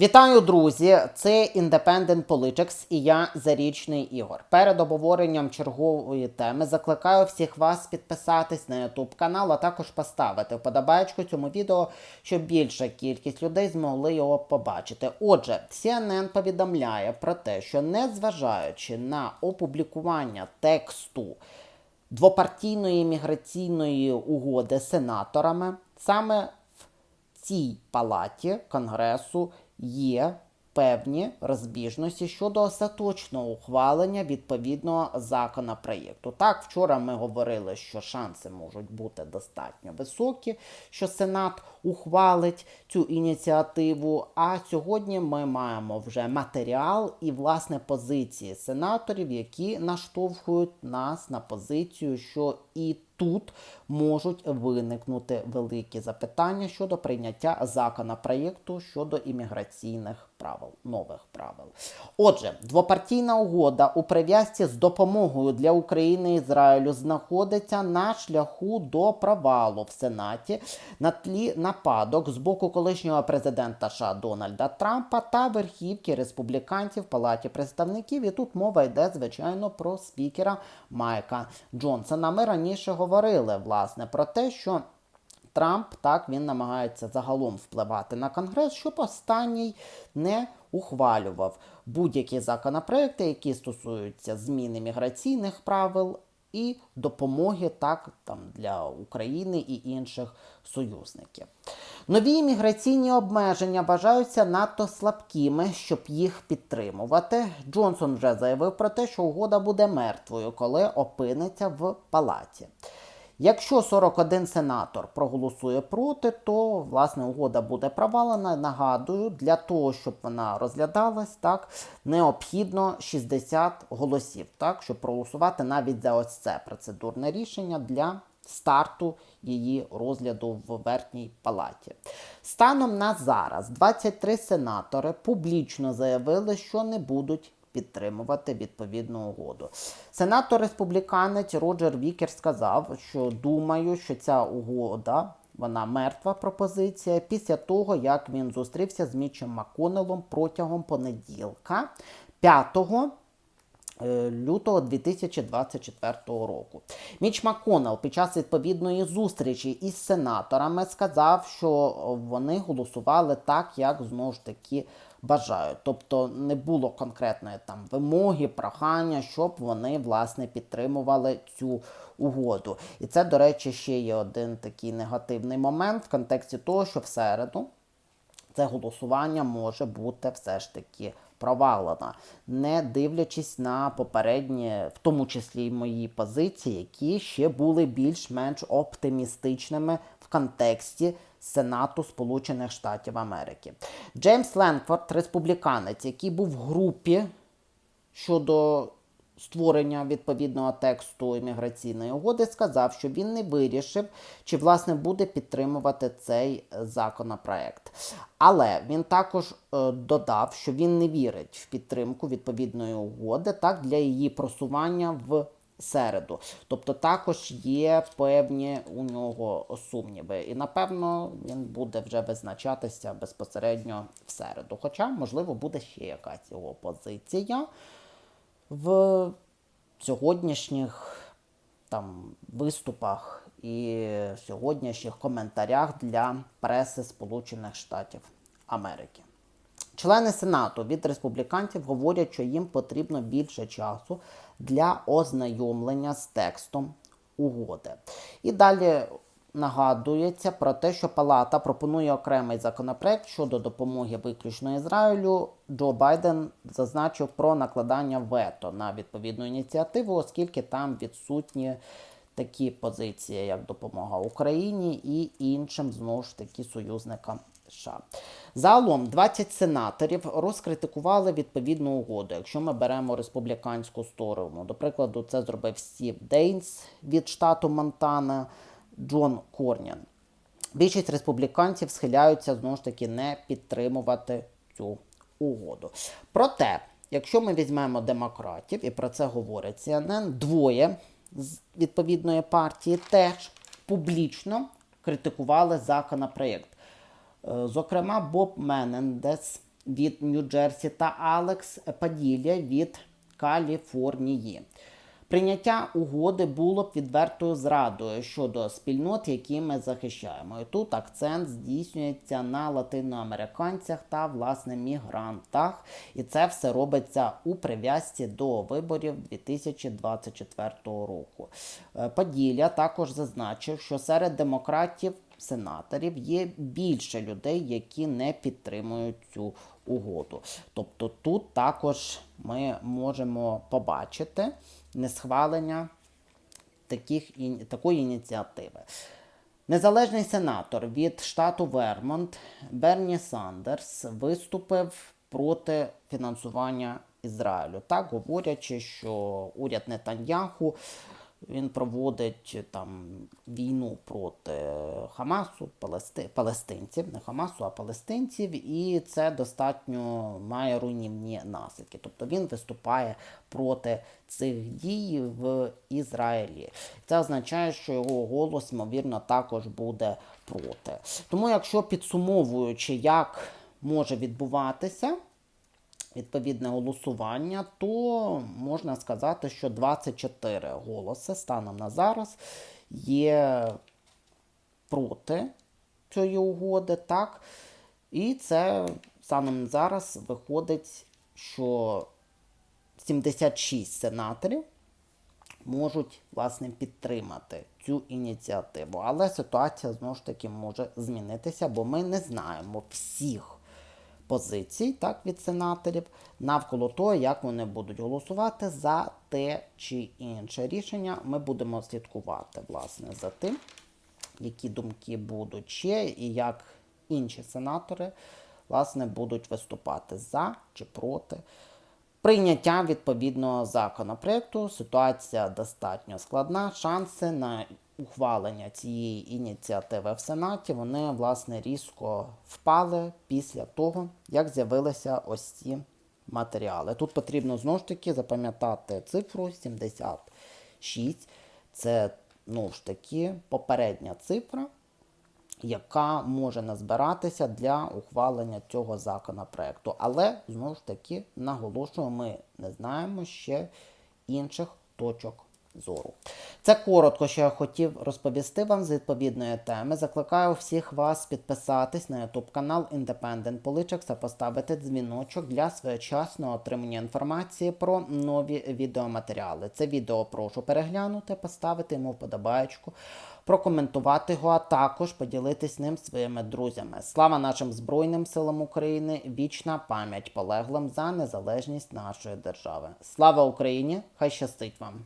Вітаю, друзі! Це Independent Politics і я Зарічний Ігор. Перед обговоренням чергової теми закликаю всіх вас підписатись на YouTube канал, а також поставити вподобайку цьому відео, щоб більша кількість людей змогли його побачити. Отже, CNN повідомляє про те, що незважаючи на опублікування тексту двопартійної міграційної угоди сенаторами, саме в цій палаті Конгресу є певні розбіжності щодо остаточного ухвалення відповідного законопроєкту. Так, вчора ми говорили, що шанси можуть бути достатньо високі, що Сенат ухвалить цю ініціативу. А сьогодні ми маємо вже матеріал і власне позиції сенаторів, які наштовхують нас на позицію, що і тут можуть виникнути великі запитання щодо прийняття законопроєкту щодо імміграційних правил, нових правил. Отже, двопартійна угода у прив'язці з допомогою для України і Ізраїлю знаходиться на шляху до провалу в Сенаті на тлі нападок з боку колишнього президента США Дональда Трампа та верхівки республіканців Палаті представників. І тут мова йде, звичайно, про спікера Майка Джонсона. Ми раніше говорили власне про те, що. Трамп так він намагається загалом впливати на Конгрес, щоб останній не ухвалював будь-які законопроекти, які стосуються зміни міграційних правил і допомоги так там для України і інших союзників. Нові міграційні обмеження вважаються надто слабкими, щоб їх підтримувати. Джонсон вже заявив про те, що угода буде мертвою, коли опиниться в палаті. Якщо 41 сенатор проголосує проти, то власне угода буде провалена. Нагадую, для того, щоб вона розглядалась, так необхідно 60 голосів, так, щоб проголосувати навіть за ось це процедурне рішення для старту її розгляду в верхній палаті. Станом на зараз 23 сенатори публічно заявили, що не будуть підтримувати відповідну угоду. Сенатор республіканець Роджер Вікер сказав, що думаю, що ця угода. Вона мертва пропозиція після того, як він зустрівся з Мічем Маконелом протягом понеділка, 5 е, лютого 2024 року. Міч Маконел під час відповідної зустрічі із сенаторами сказав, що вони голосували так, як знову ж таки бажають. Тобто не було конкретної там вимоги, прохання, щоб вони власне підтримували цю угоду. І це, до речі, ще є один такий негативний момент в контексті того, що в середу це голосування може бути все ж таки провалена, не дивлячись на попередні, в тому числі й мої позиції, які ще були більш-менш оптимістичними в контексті Сенату Сполучених Штатів Америки. Джеймс Ленфорд, республіканець, який був в групі щодо створення відповідного тексту імміграційної угоди, сказав, що він не вирішив, чи власне буде підтримувати цей законопроект. Але він також е, додав, що він не вірить в підтримку відповідної угоди так для її просування в середу. Тобто також є певні у нього сумніви. І напевно він буде вже визначатися безпосередньо в середу. Хоча, можливо, буде ще якась його позиція в сьогоднішніх там виступах і сьогоднішніх коментарях для преси Сполучених Штатів Америки. Члени Сенату від республіканців говорять, що їм потрібно більше часу для ознайомлення з текстом угоди. І далі нагадується про те, що Палата пропонує окремий законопроект щодо допомоги виключно Ізраїлю. Джо Байден зазначив про накладання вето на відповідну ініціативу, оскільки там відсутні. Такі позиції, як допомога Україні і іншим знову ж таки союзникам США. Загалом 20 сенаторів розкритикували відповідну угоду. Якщо ми беремо республіканську сторону, до прикладу, це зробив Стів Дейнс від штату Монтана, Джон Корнян. Більшість республіканців схиляються знову ж таки не підтримувати цю угоду. Проте, якщо ми візьмемо демократів, і про це говорить CNN, двоє з відповідної партії теж публічно критикували законопроєкт. Е, Зокрема, Боб Менендес від Нью-Джерсі та Алекс Паділля від Каліфорнії. Прийняття угоди було б відвертою зрадою щодо спільнот, які ми захищаємо. І тут акцент здійснюється на латиноамериканцях та власне мігрантах, і це все робиться у прив'язці до виборів 2024 року. Е, Поділля також зазначив, що серед демократів. Сенаторів є більше людей, які не підтримують цю угоду. Тобто тут також ми можемо побачити несхвалення таких, такої ініціативи. Незалежний сенатор від штату Вермонт Берні Сандерс виступив проти фінансування Ізраїлю, так говорячи, що уряд Нетаньяху він проводить там війну проти Хамасу, палести, палестинців, не Хамасу, а палестинців, і це достатньо має руйнівні наслідки. Тобто він виступає проти цих дій в Ізраїлі. Це означає, що його голос, ймовірно, також буде проти. Тому, якщо підсумовуючи, як може відбуватися відповідне голосування, то можна сказати, що 24 голоси станом на зараз є проти цієї угоди, так? І це станом зараз виходить, що 76 сенаторів можуть власне підтримати цю ініціативу. Але ситуація знову ж таки може змінитися, бо ми не знаємо всіх позицій так, від сенаторів навколо того, як вони будуть голосувати за те чи інше рішення. Ми будемо слідкувати власне за тим, які думки будуть ще, і як інші сенатори власне будуть виступати за чи проти. Прийняття відповідного законопроекту ситуація достатньо складна. Шанси на ухвалення цієї ініціативи в Сенаті вони власне різко впали після того, як з'явилися ось ці матеріали. Тут потрібно знову ж таки запам'ятати цифру 76. Це ну ж таки попередня цифра яка може назбиратися для ухвалення цього законопроекту. Але знову ж таки наголошую, ми не знаємо ще інших точок зору. Це коротко, що я хотів розповісти вам з відповідної теми. Закликаю всіх вас підписатись на YouTube канал Independent Politics та поставити дзвіночок для своєчасного отримання інформації про нові відеоматеріали. Це відео прошу переглянути, поставити йому вподобаєчку, прокоментувати його, а також поділитись ним своїми друзями. Слава нашим Збройним силам України! Вічна пам'ять полеглим за незалежність нашої держави. Слава Україні! Хай щастить вам!